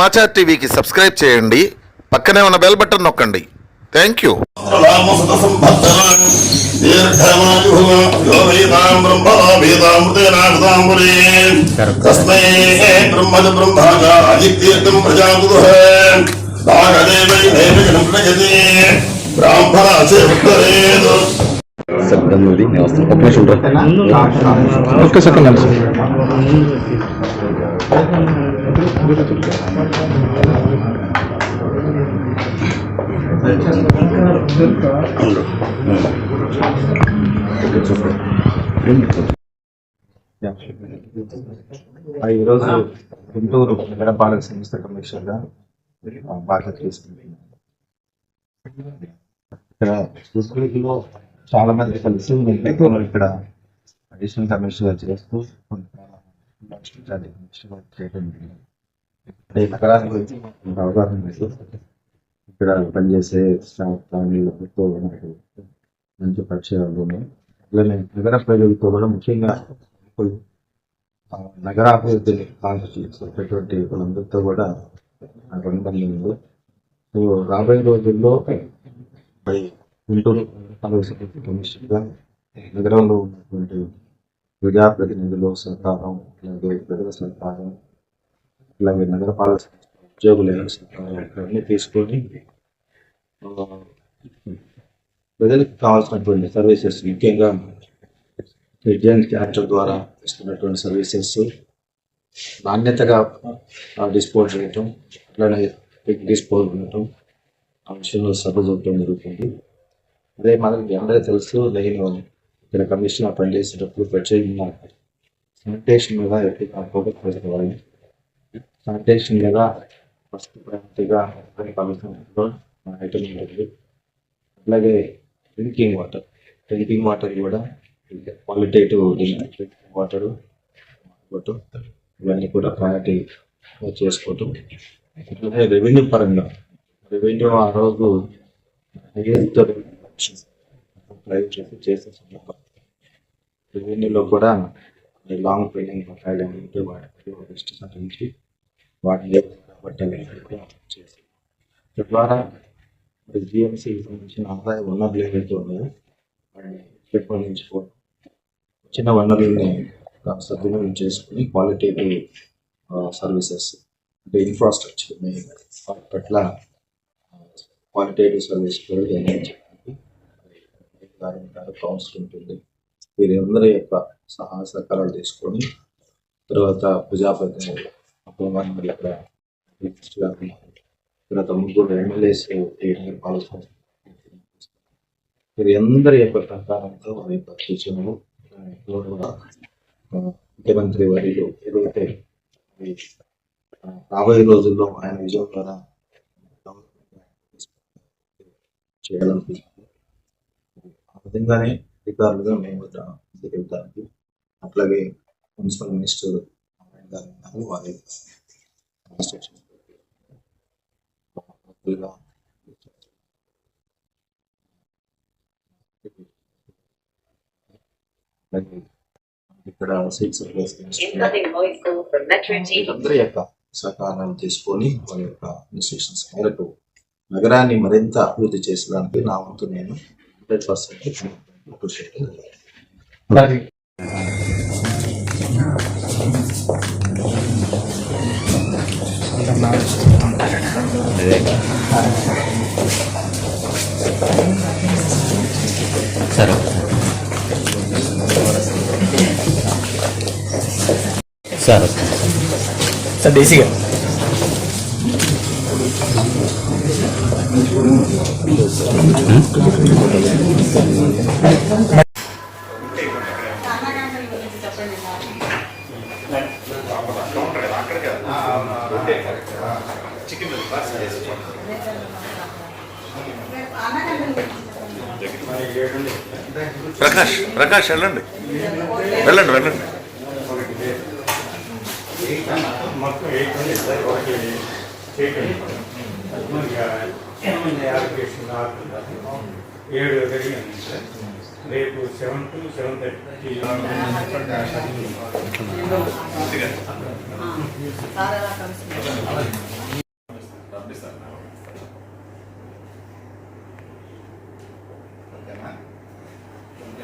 సమాచార్ టీవీకి సబ్స్క్రైబ్ చేయండి. పక్కనే ఉన్న బెల్ బటన్ నొక్కండి. Thank you. తస్మై ఒక్క సెకండ్. సార్ ఈరోజు గుంటూరు నగరపాలక సంస్థ కమిషనర్గా ఆ, బాధ్యత తీసుకుంటున్నాను ఇక్కడ గుంటూరులో చాలా మంది కలిసి ఇక్కడ అడిషనల్ కమిషనర్ చేస్తూ కొంతకాలం చేయడం జరిగింది. ఇక్కడ అవగాహన ఇక్కడ పనిచేసే స్టాఫ్ కానీ ఎవరితో నాకు మంచి పరిచయాలు ఉన్నాయి. అలానే నగర ప్రజలతో కూడా ముఖ్యంగా నగరాభివృద్ధిని కాన్స్టిట్యూట్ వాళ్ళందరితో కూడా నాకు అనుబంధం ఉంది సో రాబోయే రోజుల్లో మరి గుంటూరు కమిషన్గా నగరంలో ఉన్నటువంటి ప్రజాప్రతినిధులు సహకారం అలాగే ప్రజల సహకారం ఇలా నగరపాలక సంస్థ ఉద్యోగుల సహకారం ఇవన్నీ తీసుకొని ప్రజలకు కావాల్సినటువంటి సర్వీసెస్ ముఖ్యంగా విజ్ఞాన్ క్యాప్చర్ ద్వారా ఇస్తున్నటువంటి సర్వీసెస్ నాణ్యతగా డిస్పోజ్ చేయటం అట్లానే క్విక్ డిస్పోజ్ ఉండటం ఆ విషయంలో శ్రద్ధ చూపడం జరుగుతుంది. అదే మనకి అందరూ తెలుసు నేను ఇక్కడ కమిషన్ పనిచేసేటప్పుడు ప్రత్యేకంగా శానిటేషన్ మీద ఎక్కువ ఫోకస్ పెట్టుకోవాలి శానిటేషన్ మీద ఫస్ట్ ప్రయారిటీగా కమిషనర్లో ఐటమ్ ఉంటుంది అలాగే డ్రింకింగ్ వాటర్ డ్రింకింగ్ వాటర్ కూడా క్వాలిటేటివ్ డ్రింకింగ్ వాటర్ వాటర్ ఇవన్నీ కూడా ప్రయారిటీ చేసుకోవటం అట్లాగే రెవెన్యూ పరంగా రెవెన్యూ ఆ రోజు ప్రైవేట్ చేసి చేసే సందర్భం రెవెన్యూలో కూడా లాంగ్ పెండింగ్ బకాయిలు ఏమైనా ఉంటే వాటికి లిస్ట్ సాధించి వాటిని పట్టాలి చేసి తద్వారా మరి సంబంధించిన ఆదాయ వనరులు ఏవైతే ఉన్నాయో వాటిని పెంపొందించుకోవడం చిన్న వనరుల్ని సద్వినియోగం చేసుకుని క్వాలిటేటివ్ సర్వీసెస్ అంటే ఇన్ఫ్రాస్ట్రక్చర్ వాటి పట్ల క్వాలిటేటివ్ సర్వీస్ కూడా చేయడానికి కౌన్సిల్ ఉంటుంది. వీరందరి యొక్క సహాయ సహకారాలు తీసుకొని తర్వాత ప్రజాప్రతినిధులు అప్పుడు మనం మళ్ళీ అక్కడ రిజిస్ట్ కానీ ఉన్నారు. తర్వాత ముగ్గురు ఎమ్మెల్యేస్ పాల్గొన్నారు వీరందరి యొక్క ప్రకారంతో వారి యొక్క సూచనలు ముఖ్యమంత్రి వారిలో ఏదైతే రాబోయే రోజుల్లో ఆయన విజయం ద్వారా చేయాలనుకుంటున్నాను ఆ విధంగానే అధికారులుగా మేము కూడా అట్లాగే మున్సిపల్ మినిస్టర్ ఉన్నారు వారి అలాగే ఇక్కడ సిక్స్. అందరి యొక్క సహకారాన్ని తీసుకొని వారి యొక్క ఇన్స్ట్రక్షన్స్ మేరకు నగరాన్ని మరింత అభివృద్ధి చేసడానికి నా వంతు నేను హండ్రెడ్ పర్సెంట్ కృషి చేయడం జరుగుతుంది. సార్ సార్ డీసీగా ప్రకాష్ ప్రకాష్ వెళ్ళండి. వెళ్ళండి వెళ్ళండి. మొత్తం ఎయిట్ ఉంది సార్ ఒకటి అప్లికేషన్ ఏడు జరిగింది సార్ రేపు సెవెన్ టు సెవెన్ థర్టీ